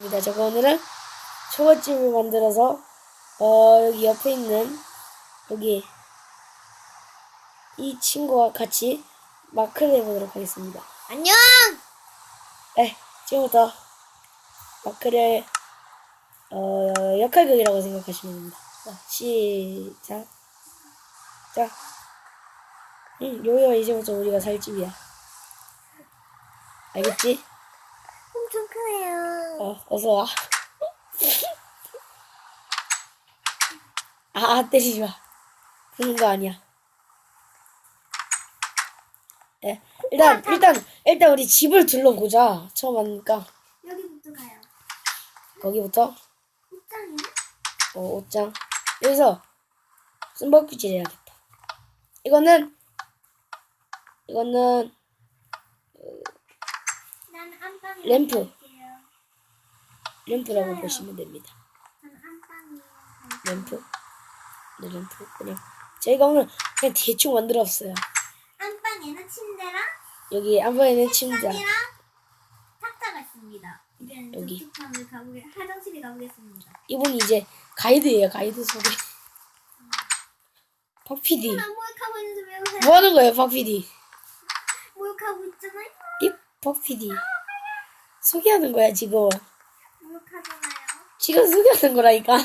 입니다. 제가 오늘은 초밥집을 만들어서 어 여기 옆에 있는 여기 이 친구와 같이 마크를 해보도록 하겠습니다. 안녕! 네, 지금부터 마크를 어 역할극이라고 생각하시면 됩니다. 자, 시작. 자, 응, 여기가 이제부터 우리가 살 집이야. 알겠지? 엄청 크네요. 어, 어서 와. 아, 아, 때리지 마. 그런 거 아니야. 네, 일단, 일단, 일단 우리 집을 둘러보자. 처음 하니까. 여기부터 가요. 거기부터, 옷장이요? 어, 옷장. 여기서, 숨바퀴질 해야겠다. 이거는, 이거는, 램프. 램프라고 보시면 됩니다. 램프. 네, 램프. 그냥. 저희가 오늘 그냥 대충 만들었어요. 안방에는 침대랑 여기 안방에는 침대. 책상이랑 탁자가 있습니다. 이제는 여기. 저쪽 방을 가보게 화장실에 가보겠습니다. 이분이 이제 가이드예요. 가이드 소개. 박 PD. 나 모욕하고 있는데 왜 웃어요? 뭐 하는 거예요, 박 PD? 모욕하고 있잖아요. 이 박 PD. 소개하는 거야, 지금. 지금 소개하는 거라니까.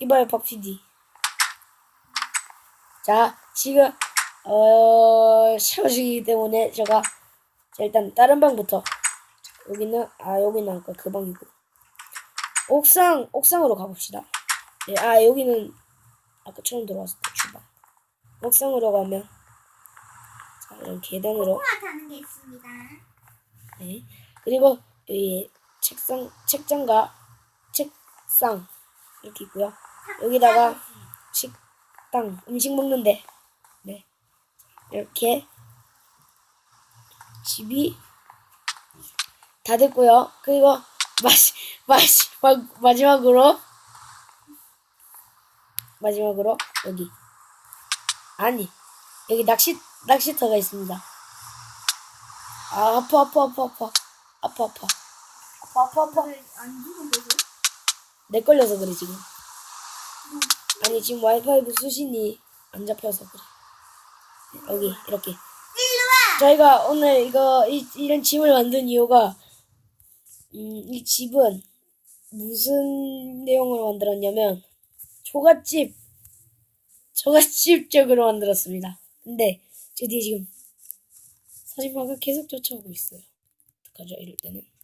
이봐요, 박 PD. 자, 지금 어 샤워 중이기 때문에 제가 자, 일단 다른 방부터 여기는 아 여기는 아까 그 방이고 옥상 옥상으로 가봅시다. 네, 아 여기는 아까 처음 들어왔을 때 주방. 옥상으로 가면 자 이런 계단으로 게 있습니다. 네. 그리고 여기 책상 책장과 책상 이렇게 있고요. 여기다가. 식당 음식 먹는데 네 이렇게 집이 다 됐고요. 그리고 마지 마지막 마지막으로 마지막으로 여기 아니 여기 낚시 낚시터가 있습니다. 아 아파 아파 아파 아파 아파 아파 아파 아파 죽은? 내 걸려서 그래 지금. 아니 지금 와이파이 수신이 안 잡혀서 그래. 여기 이렇게. 저희가 오늘 이거 이, 이런 집을 만든 이유가 음, 이 집은 무슨 내용으로 만들었냐면 초가집 초가집적으로 만들었습니다. 근데 저 뒤에 지금 사진마가 계속 쫓아오고 있어요. 어떡하죠 이럴 때는?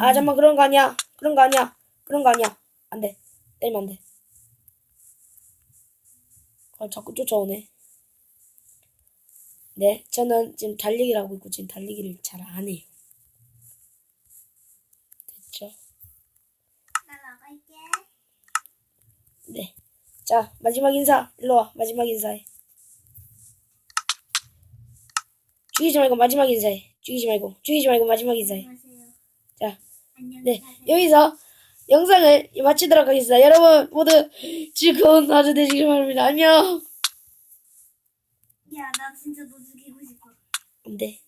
아 잠만 그런 거 아니야. 그런 거 아니야. 그런 거 아니야. 안 돼. 때리면 안 돼. 아, 자꾸 쫓아오네. 네, 저는 지금 달리기를 하고 있고 지금 달리기를 잘 안 해요. 됐죠? 나 나갈게. 네. 자, 마지막 인사. 일로 와. 마지막 인사해. 죽이지 말고 마지막 인사해. 죽이지 말고. 죽이지 말고 마지막 인사해. 자, 네. 여기서 영상을 마치도록 하겠습니다. 여러분 모두 즐거운 하루 되시길 바랍니다. 안녕. 야, 나 진짜 너 죽이고 싶어. 안 돼.